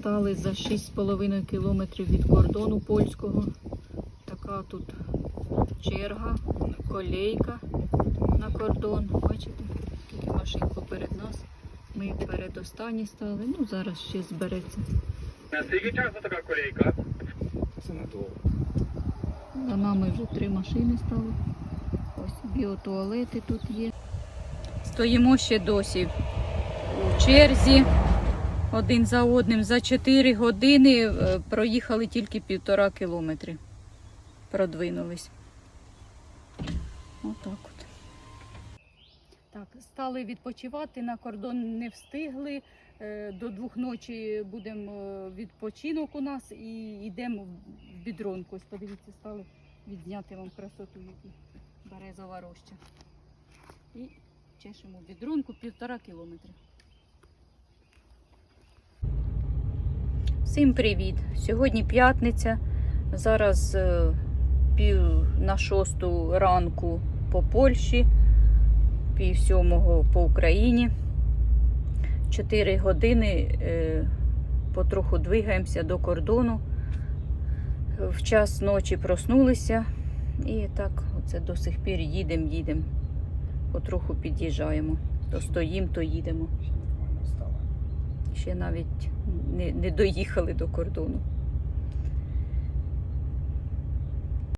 Стали за 6,5 кілометрів від кордону польського. Така тут черга, колейка на кордон. Бачите, скільки машин поперед нас. Ми передостанні стали. Ну, зараз ще збереться. Наскільки часу така колейка? Це надовго. За нами вже три машини стали. Ось біотуалети тут є. Стоїмо ще досі у черзі. Один за одним за 4 години е, проїхали тільки півтора кілометри. Продвинулись. Отак от. Так, стали відпочивати, на кордон не встигли. Е, До двох ночі будемо е, відпочинок у нас і йдемо в бідронку. Ось подивіться, стали відзняти вам красоту, березова роща. І чешемо бідронку півтора кілометри. Всім привіт! Сьогодні п'ятниця. Зараз е, пів на шосту ранку по Польщі, пів сьомого по Україні. Чотири години е, потроху двигаємося до кордону. В час ночі проснулися і так, оце до сих пір їдемо, їдемо. Потроху під'їжджаємо. То стоїмо, то їдемо. Ще навіть не, не доїхали до кордону.